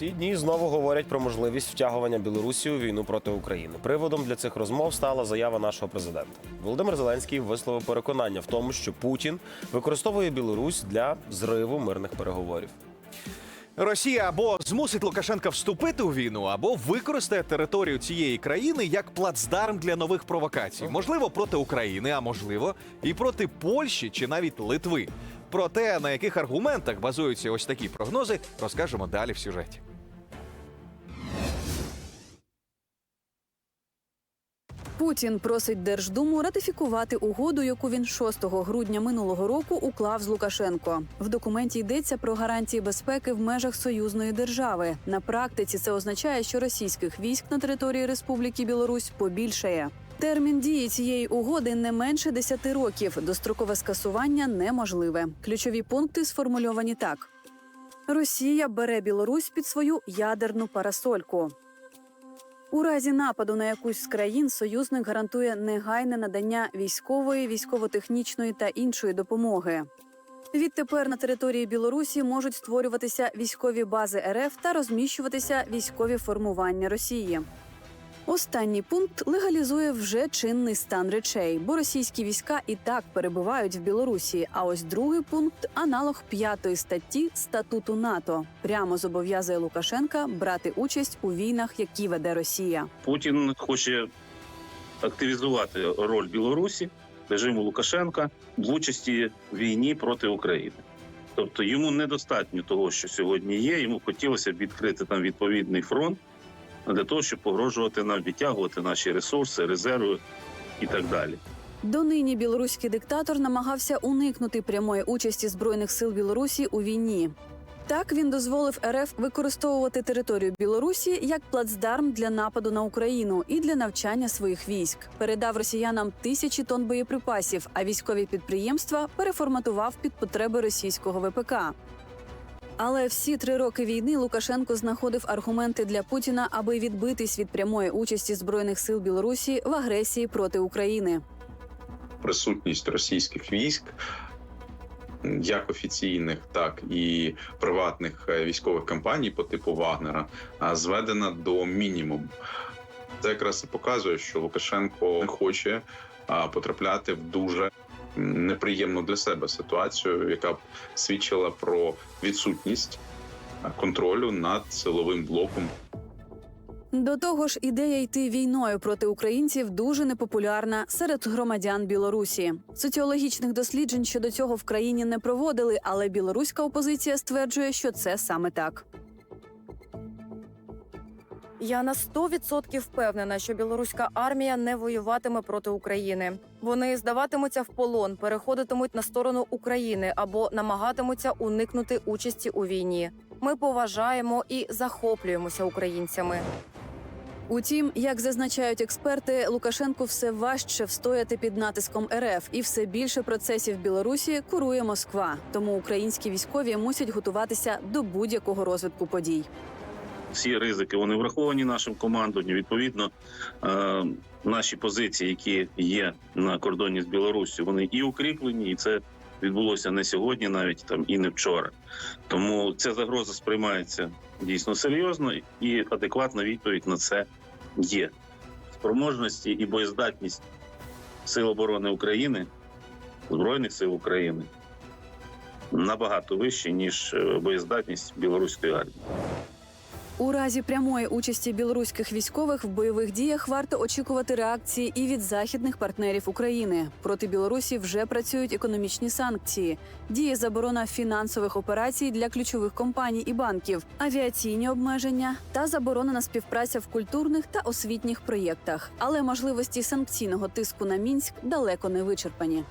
Ці дні знову говорять про можливість втягування Білорусі у війну проти України. Приводом для цих розмов стала заява нашого президента. Володимир Зеленський висловив переконання в тому, що Путін використовує Білорусь для зриву мирних переговорів. Росія або змусить Лукашенка вступити у війну, або використає територію цієї країни як плацдарм для нових провокацій. Можливо, проти України, а можливо, і проти Польщі чи навіть Литви. Про те, на яких аргументах базуються ось такі прогнози, розкажемо далі в сюжеті. Путін просить Держдуму ратифікувати угоду, яку він 6 грудня минулого року уклав з Лукашенко. В документі йдеться про гарантії безпеки в межах союзної держави. На практиці це означає, що російських військ на території Республіки Білорусь побільшає. Термін дії цієї угоди не менше 10 років. Дострокове скасування неможливе. Ключові пункти сформульовані так: Росія бере Білорусь під свою ядерну парасольку. У разі нападу на якусь з країн союзник гарантує негайне надання військової, військово-технічної та іншої допомоги. Відтепер на території Білорусі можуть створюватися військові бази РФ та розміщуватися військові формування Росії. Останній пункт легалізує вже чинний стан речей, бо російські війська і так перебувають в Білорусі. А ось другий пункт аналог п'ятої статті статуту НАТО прямо зобов'язує Лукашенка брати участь у війнах, які веде Росія. Путін хоче активізувати роль Білорусі, режиму Лукашенка в участі в війні проти України. Тобто йому недостатньо того, що сьогодні є. Йому хотілося б відкрити там відповідний фронт для того, щоб погрожувати нам, відтягувати наші ресурси, резерви і так далі. Донині білоруський диктатор намагався уникнути прямої участі збройних сил Білорусі у війні. Так він дозволив РФ використовувати територію Білорусі як плацдарм для нападу на Україну і для навчання своїх військ. Передав росіянам тисячі тонн боєприпасів, а військові підприємства переформатував під потреби російського ВПК. Але всі три роки війни Лукашенко знаходив аргументи для Путіна, аби відбитись від прямої участі збройних сил Білорусі в агресії проти України. присутність російських військ, як офіційних, так і приватних е, військових компаній по типу Вагнера, зведена до мінімуму. Це якраз і показує, що Лукашенко не хоче потрапляти в дуже неприємну для себе ситуацію, яка б свідчила про відсутність контролю над силовим блоком До того ж, ідея йти війною проти українців дуже непопулярна серед громадян Білорусі. Соціологічних досліджень щодо цього в країні не проводили, але білоруська опозиція стверджує, що це саме так. Я на 100% впевнена, що білоруська армія не воюватиме проти України. Вони здаватимуться в полон, переходитимуть на сторону України або намагатимуться уникнути участі у війні. Ми поважаємо і захоплюємося українцями. Утім, як зазначають експерти, Лукашенку все важче встояти під натиском РФ, і все більше процесів в Білорусі курує Москва. Тому українські військові мусять готуватися до будь-якого розвитку подій. Всі ризики вони враховані нашим командуванням. Відповідно, е, наші позиції, які є на кордоні з Білоруссю, вони і укріплені, і це відбулося не сьогодні, навіть там і не вчора. Тому ця загроза сприймається дійсно серйозно, і адекватна відповідь на це є. Спроможності і боєздатність Сил оборони України, Збройних сил України набагато вищі, ніж е, боєздатність білоруської армії. У разі прямої участі білоруських військових в бойових діях варто очікувати реакції і від західних партнерів України. Проти Білорусі вже працюють економічні санкції, діє заборона фінансових операцій для ключових компаній і банків, авіаційні обмеження та заборонена співпраця в культурних та освітніх проєктах. Але можливості санкційного тиску на мінськ далеко не вичерпані.